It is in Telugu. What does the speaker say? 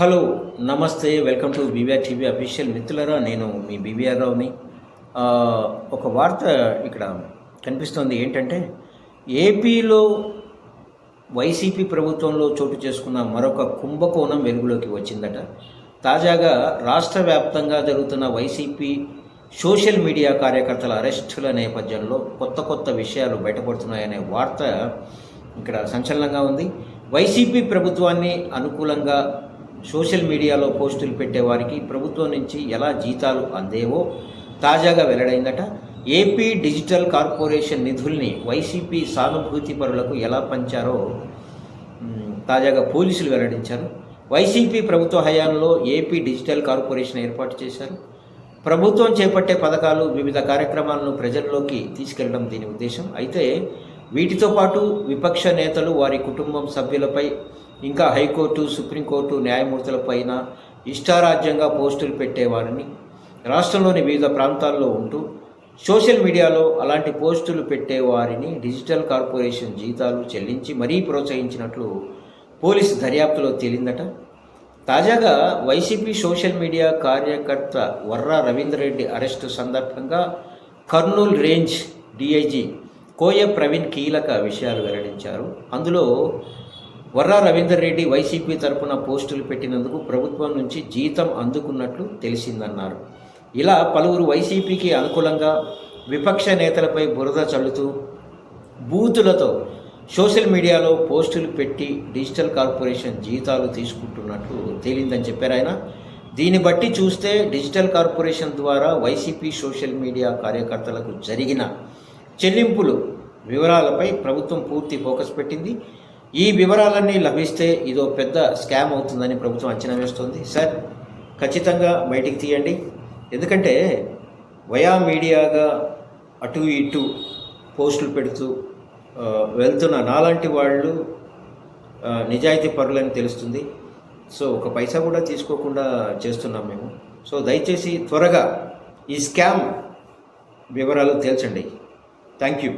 హలో నమస్తే welcome to BVR TV official మిత్రులరా నేను మీ బీవీఆర్ రావుని. ఒక వార్త ఇక్కడ కనిపిస్తోంది ఏంటంటే ఏపీలో వైసీపీ ప్రభుత్వంలో చోటు చేసుకున్న మరొక కుంభకోణం వెలుగులోకి వచ్చిందట. తాజాగా రాష్ట్ర వ్యాప్తంగా జరుగుతున్న వైసీపీ సోషల్ మీడియా కార్యకర్తల అరెస్టుల నేపథ్యంలో కొత్త కొత్త విషయాలు బయటపడుతున్నాయనే వార్త ఇక్కడ సంచలనంగా ఉంది. వైసీపీ ప్రభుత్వాన్ని అనుకూలంగా సోషల్ మీడియాలో పోస్టులు పెట్టేవారికి ప్రభుత్వం నుంచి ఎలా జీతాలు అందేవో తాజాగా వెల్లడైందట. ఏపీ డిజిటల్ కార్పొరేషన్ నిధుల్ని వైసీపీ సానుభూతి పరులకు ఎలా పంచారో తాజాగా పోలీసులు వెల్లడించారు. వైసీపీ ప్రభుత్వ హయాంలో ఏపీ డిజిటల్ కార్పొరేషన్ ఏర్పాటు చేశారు. ప్రభుత్వం చేపట్టే పథకాలు వివిధ కార్యక్రమాలను ప్రజల్లోకి తీసుకెళ్ళడం దీని ఉద్దేశం. అయితే వీటితో పాటు విపక్ష నేతలు వారి కుటుంబం సభ్యులపై ఇంకా హైకోర్టు సుప్రీంకోర్టు న్యాయమూర్తులపైన ఇష్టారాజ్యంగా పోస్టులు పెట్టేవారిని. రాష్ట్రంలోని వివిధ ప్రాంతాల్లో ఉంటూ సోషల్ మీడియాలో అలాంటి పోస్టులు పెట్టేవారిని డిజిటల్ కార్పొరేషన్ జీతాలు చెల్లించి మరీ ప్రోత్సహించినట్లు పోలీసు దర్యాప్తులో తేలిందట. తాజాగా వైసీపీ సోషల్ మీడియా కార్యకర్త వర్రా రవీంద్రరెడ్డి అరెస్టు సందర్భంగా కర్నూలు రేంజ్ డీఐజీ కోయ ప్రవీణ్ కీలక విషయాలు వెల్లడించారు. అందులో వర్రా రవీందర్ రెడ్డి వైసీపీ తరపున పోస్టులు పెట్టినందుకు ప్రభుత్వం నుంచి జీతం అందుకున్నట్లు తెలిసిందన్నారు. ఇలా పలువురు వైసీపీకి అనుకూలంగా విపక్ష నేతలపై బురద చల్లుతూ బూతులతో సోషల్ మీడియాలో పోస్టులు పెట్టి డిజిటల్ కార్పొరేషన్ జీతాలు తీసుకుంటున్నట్లు తేలిందని చెప్పారు ఆయన. దీన్ని బట్టి చూస్తే డిజిటల్ కార్పొరేషన్ ద్వారా వైసీపీ సోషల్ మీడియా కార్యకర్తలకు జరిగిన చెల్లింపులు వివరాలపై ప్రభుత్వం పూర్తి ఫోకస్ పెట్టింది. ఈ వివరాలన్నీ లభిస్తే ఇదో పెద్ద స్కామ్ అవుతుందని ప్రభుత్వం అంచనా వేస్తోంది. సార్ ఖచ్చితంగా బయటికి తీయండి. ఎందుకంటే వయా మీడియాగా అటు ఇటు పోస్టులు పెడుతూ వెళ్తున్న నాలాంటి వాళ్ళు నిజాయితీ పరులని తెలుస్తుంది. సో ఒక పైసా కూడా తీసుకోకుండా చేస్తున్నాం మేము. సో దయచేసి త్వరగా ఈ స్కామ్ వివరాలు తేల్చండి. Thank you.